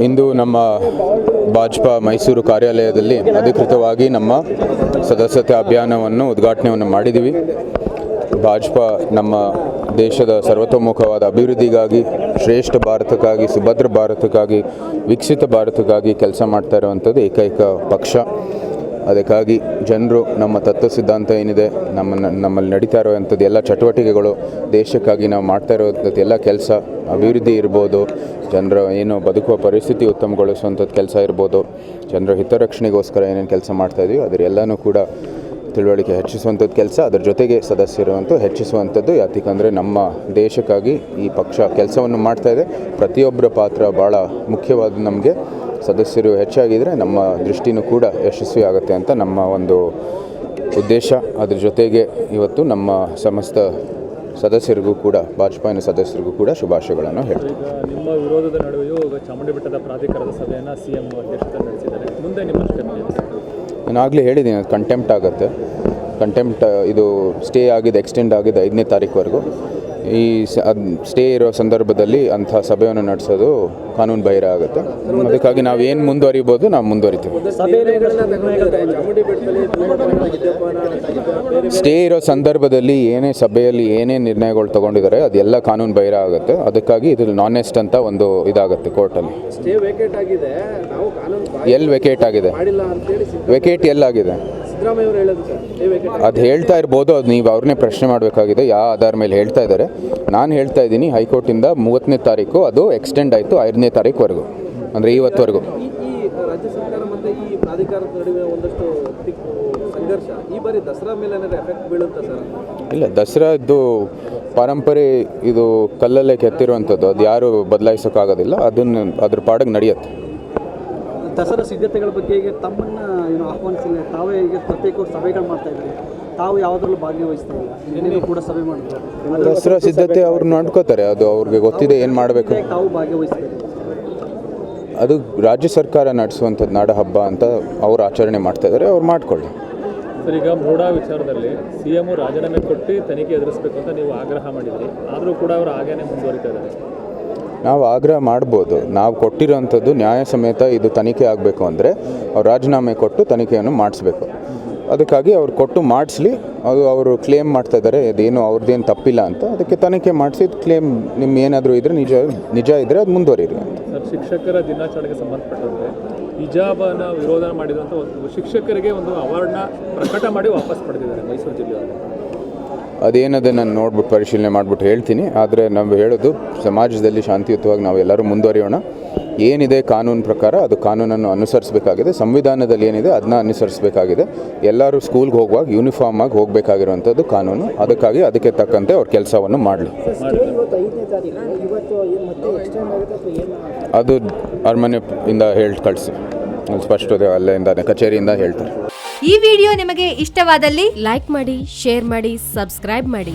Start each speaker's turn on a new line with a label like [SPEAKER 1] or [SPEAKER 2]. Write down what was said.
[SPEAKER 1] ಇಂದು ನಮ್ಮ ಭಾಜಪಾ ಮೈಸೂರು ಕಾರ್ಯಾಲಯದಲ್ಲಿ ಅಧಿಕೃತವಾಗಿ ನಮ್ಮ ಸದಸ್ಯತೆ ಅಭಿಯಾನವನ್ನು, ಉದ್ಘಾಟನೆಯನ್ನು ಮಾಡಿದ್ದೀವಿ. ಭಾಜಪಾ ನಮ್ಮ ದೇಶದ ಸರ್ವತೋಮುಖವಾದ ಅಭಿವೃದ್ಧಿಗಾಗಿ, ಶ್ರೇಷ್ಠ ಭಾರತಕ್ಕಾಗಿ, ಸುಭದ್ರ ಭಾರತಕ್ಕಾಗಿ, ವಿಕಸಿತ ಭಾರತಕ್ಕಾಗಿ ಕೆಲಸ ಮಾಡ್ತಾ ಇರುವಂಥದ್ದು ಏಕೈಕ ಪಕ್ಷ. ಅದಕ್ಕಾಗಿ ಜನರು ನಮ್ಮ ತತ್ವ ಸಿದ್ಧಾಂತ ಏನಿದೆ ನಮ್ಮ ನಮ್ಮಲ್ಲಿ ನಡೀತಾ ಇರುವಂಥದ್ದು ಎಲ್ಲ ಚಟುವಟಿಕೆಗಳು, ದೇಶಕ್ಕಾಗಿ ನಾವು ಮಾಡ್ತಾ ಇರುವಂಥದ್ದು ಎಲ್ಲ ಕೆಲಸ, ಅಭಿವೃದ್ಧಿ ಇರ್ಬೋದು, ಜನರ ಏನು ಬದುಕುವ ಪರಿಸ್ಥಿತಿ ಉತ್ತಮಗೊಳಿಸುವಂಥದ್ದು ಕೆಲಸ ಇರ್ಬೋದು, ಜನರ ಹಿತರಕ್ಷಣೆಗೋಸ್ಕರ ಏನೇನು ಕೆಲಸ ಮಾಡ್ತಾ ಇದೀವಿ, ಅದರ ಎಲ್ಲನೂ ಕೂಡ ತಿಳುವಳಿಕೆ ಹೆಚ್ಚಿಸುವಂಥದ್ದು ಕೆಲಸ, ಅದರ ಜೊತೆಗೆ ಸದಸ್ಯರುವಂತೂ ಹೆಚ್ಚಿಸುವಂಥದ್ದು ಯಾಕಂದರೆ ನಮ್ಮ ದೇಶಕ್ಕಾಗಿ ಈ ಪಕ್ಷ ಕೆಲಸವನ್ನು ಮಾಡ್ತಾ ಇದೆ, ಪ್ರತಿಯೊಬ್ಬರ ಪಾತ್ರ ಭಾಳ ಮುಖ್ಯವಾದ ನಮಗೆ. ಸದಸ್ಯರು ಹೆಚ್ಚಾಗಿದ್ದರೆ ನಮ್ಮ ದೃಷ್ಟಿನೂ ಕೂಡ ಯಶಸ್ವಿ ಆಗುತ್ತೆ ಅಂತ ನಮ್ಮ ಒಂದು ಉದ್ದೇಶ. ಅದ್ರ ಜೊತೆಗೆ ಇವತ್ತು ನಮ್ಮ ಸಮಸ್ತ ಸದಸ್ಯರಿಗೂ ಕೂಡ ಭಾಜಪಾಯಿನ ಸದಸ್ಯರಿಗೂ ಕೂಡ ಶುಭಾಶಯಗಳನ್ನು ಹೇಳ್ತೀವಿ
[SPEAKER 2] ನಿಮ್ಮ ವಿರೋಧದ ನಡುವೆಯೂ ಚಾಮುಂಡಿ ಬೆಟ್ಟದ ಪ್ರಾಧಿಕಾರದ ಸಭೆಯನ್ನು ಸಿ ಎಂ ನಡೆಸಿದ್ದಾರೆ. ಮುಂದೆ ನಿಮ್ಮ ಸ್ಟೆಪ್
[SPEAKER 1] ನಾನು ಆಗಲೇ ಹೇಳಿದ್ದೀನಿ ಅದು ಕಂಟೆಂಪ್ಟ್ ಆಗುತ್ತೆ. ಕಂಟೆಂಪ್ಟ್ ಇದು ಸ್ಟೇ ಆಗಿದೆ ಎಕ್ಸ್ಟೆಂಡ್ ಆಗಿದೆ ಐದನೇ ತಾರೀಕುವರೆಗೂ ಈ ಸ್ಟೇ ಇರೋ ಸಂದರ್ಭದಲ್ಲಿ ಅಂಥ ಸಭೆಯನ್ನು ನಡೆಸೋದು ಕಾನೂನು ಬಾಹಿರ ಆಗುತ್ತೆ. ಅದಕ್ಕಾಗಿ ನಾವು ಏನು ಮುಂದುವರಿಬೋದು ನಾವು ಮುಂದುವರಿತೀವಿ. ಸ್ಟೇ ಇರೋ ಸಂದರ್ಭದಲ್ಲಿ ಏನೇ ಸಭೆಯಲ್ಲಿ ಏನೇ ನಿರ್ಣಯಗಳು ತಗೊಂಡಿದ್ದಾರೆ ಅದೆಲ್ಲ ಕಾನೂನು ಬಾಹಿರ ಆಗುತ್ತೆ. ಅದಕ್ಕಾಗಿ ಇದು ನಾನೆಸ್ಟ್ ಅಂತ ಒಂದು ಇದಾಗುತ್ತೆ ಕೋರ್ಟಲ್ಲಿ. ಎಲ್ಲಿ ವೆಕೇಟ್ ಆಗಿದೆ. ವೆಕೇಟ್ ಎಲ್ಲಾಗಿದೆ
[SPEAKER 3] ಸಿದ್ದರಾಮಯ್ಯ ಅವರು ಹೇಳೋದು ಸರ್ ಸ್ಟೇ
[SPEAKER 1] ಅದು ಹೇಳ್ತಾ ಇರ್ಬೋದು ಅದು ನೀವು ಅವ್ರನ್ನೇ ಪ್ರಶ್ನೆ ಮಾಡಬೇಕಾಗಿದೆ ಯಾವ ಆಧಾರ ಮೇಲೆ ಹೇಳ್ತಾ ಇದ್ದಾರೆ. ನಾನು ಹೇಳ್ತಾ ಇದ್ದೀನಿ ಹೈಕೋರ್ಟಿಂದ ಮೂವತ್ತನೇ ತಾರೀಕು ಅದು ಎಕ್ಸ್ಟೆಂಡ್ ಆಯಿತು ಐದನೇ ತಾರೀಕುವರೆಗೂ ಅಂದರೆ ಇವತ್ತುವರೆಗೂ.
[SPEAKER 3] ಈ ಈ ರಾಜ್ಯ ಸರ್ಕಾರ ಮತ್ತೆ ಈ ಪ್ರಾಧಿಕಾರದ ನಡುವೆ ಒಂದಷ್ಟು ತಿಕ್- ಸಂಘರ್ಷ ಈ ಬಾರಿ ದಸರಾ ಮೇಲೆ ಏನಾದ್ರು ಎಫೆಕ್ಟ್ ಬೀಳುತ್ತಾ ಸರ್?
[SPEAKER 1] ಇಲ್ಲ ದಸರಾದ್ದು ಪಾರಂಪರೆ ಇದು ಕಲ್ಲಲ್ಲೇ ಕೆತ್ತಿರುವಂಥದ್ದು ಅದು ಯಾರು ಬದಲಾಯಿಸೋಕ್ಕಾಗೋದಿಲ್ಲ ಅದನ್ನು ಅದ್ರ ಪಾಡಿಗೆ ನಡೆಯುತ್ತೆ.
[SPEAKER 4] ದಸರಾ ಸಿದ್ಧತೆಗಳ ಬಗ್ಗೆ ಈಗ ತಮ್ಮನ್ನ ಏನು ಆಹ್ವಾನಿಸಿಲ್ಲ. ತಾವೇ ಈಗ ಪ್ರತ್ಯೇಕವಾಗಿ ಸಭೆಗಳು ಮಾಡ್ತಾ ಇದ್ದಾರೆ. ತಾವು ಯಾವುದ್ರಲ್ಲೂ ಭಾಗವಹಿಸ್ತಾ ಇಲ್ಲ. ಕೂಡ ಸಭೆ ಮಾಡಿದ್ರು.
[SPEAKER 1] ದಸರಾ ಸಿದ್ಧತೆ ಅವ್ರು ನೋಡ್ಕೋತಾರೆ. ಅದು ಅವ್ರಿಗೆ ಗೊತ್ತಿದೆ ಏನು ಮಾಡಬೇಕು.
[SPEAKER 4] ತಾವು ಭಾಗವಹಿಸ್ತಾರೆ.
[SPEAKER 1] ಅದು ರಾಜ್ಯ ಸರ್ಕಾರ ನಡೆಸುವಂಥದ್ದು ನಾಡ ಹಬ್ಬ ಅಂತ ಅವ್ರು ಆಚರಣೆ ಮಾಡ್ತಾ ಇದ್ದಾರೆ. ಅವ್ರು ಮಾಡಿಕೊಳ್ಳಿ.
[SPEAKER 2] ಸರ್ ಈಗ ಮೂಡಾ ವಿಚಾರದಲ್ಲಿ ಸಿ ಎಂ ರಾಜೀನಾಮೆ ಕೊಟ್ಟು ತನಿಖೆ ಎದುರಿಸಬೇಕು ಅಂತ ನೀವು ಆಗ್ರಹ ಮಾಡಿದ್ರಿ. ಆದರೂ ಕೂಡ ಅವರು ಹಾಗೇನೆ ಮುಂದುವರಿತಾ ಇದ್ದಾರೆ.
[SPEAKER 1] ನಾವು ಆಗ್ರಹ ಮಾಡ್ಬೋದು. ನಾವು ಕೊಟ್ಟಿರೋವಂಥದ್ದು ನ್ಯಾಯ ಸಮೇತ ಇದು ತನಿಖೆ ಆಗಬೇಕು ಅಂದರೆ ಅವ್ರು ರಾಜೀನಾಮೆ ಕೊಟ್ಟು ತನಿಖೆಯನ್ನು ಮಾಡಿಸ್ಬೇಕು. ಅದಕ್ಕಾಗಿ ಅವ್ರು ಕೊಟ್ಟು ಮಾಡಿಸ್ಲಿ, ಅದು ಅವರು ಕ್ಲೇಮ್ ಮಾಡ್ತಾ ಇದ್ದಾರೆ ಅದೇನು ಅವ್ರದ್ದೇನು ತಪ್ಪಿಲ್ಲ ಅಂತ ಅದಕ್ಕೆ ತನಿಖೆ ಮಾಡಿಸಿ ಕ್ಲೇಮ್ ನಿಮ್ಮ ಏನಾದರೂ ಇದ್ದರೆ ನಿಜ ನಿಜ ಇದ್ದರೆ ಅದು ಮುಂದುವರಿರಿ ಅಂತ.
[SPEAKER 2] ಶಿಕ್ಷಕರ ದಿನಾಚರಣೆಗೆ ಸಂಬಂಧಪಟ್ಟಂತೆ ಹಿಜಾಬನ ವಿರೋಧ ಮಾಡಿದಂಥ ಒಂದು ಶಿಕ್ಷಕರಿಗೆ ಒಂದು ಅವಾರ್ಡ್ನ ಪ್ರಕಟ ಮಾಡಿ ವಾಪಸ್ ಪಡೆದಿದ್ದಾರೆ ಮೈಸೂರು ಜಿಲ್ಲೆಯಲ್ಲಿ
[SPEAKER 1] ಅದೇನದೆ ನಾನು ನೋಡ್ಬಿಟ್ಟು ಪರಿಶೀಲನೆ ಮಾಡಿಬಿಟ್ಟು ಹೇಳ್ತೀನಿ. ಆದರೆ ನಾವು ಹೇಳೋದು ಸಮಾಜದಲ್ಲಿ ಶಾಂತಿಯುತವಾಗಿ ನಾವು ಎಲ್ಲರೂ ಮುಂದುವರಿಯೋಣ. ಏನಿದೆ ಕಾನೂನು ಪ್ರಕಾರ ಅದು ಕಾನೂನನ್ನು ಅನುಸರಿಸಬೇಕಾಗಿದೆ. ಸಂವಿಧಾನದಲ್ಲಿ ಏನಿದೆ ಅದನ್ನ ಅನುಸರಿಸಬೇಕಾಗಿದೆ. ಎಲ್ಲರೂ ಸ್ಕೂಲ್ಗೆ ಹೋಗುವಾಗ ಯೂನಿಫಾರ್ಮ್ ಆಗಿ ಹೋಗಬೇಕಾಗಿರುವಂಥದ್ದು ಕಾನೂನು. ಅದಕ್ಕಾಗಿ ಅದಕ್ಕೆ ತಕ್ಕಂತೆ ಅವ್ರ ಕೆಲಸವನ್ನು ಮಾಡಲಿ. ಅದು ಅರಮನೆ ಇಂದ ಹೇಳಿ ಕಳಿಸಿ. ಸ್ಪಷ್ಟತೆ ಅಲ್ಲಿಂದ ಕಚೇರಿಯಿಂದ ಹೇಳ್ತಾರೆ.
[SPEAKER 5] ಈ ವಿಡಿಯೋ ನಿಮಗೆ ಇಷ್ಟವಾದಲ್ಲಿ ಲೈಕ್ ಮಾಡಿ ಶೇರ್ ಮಾಡಿ ಸಬ್ಸ್ಕ್ರೈಬ್ ಮಾಡಿ.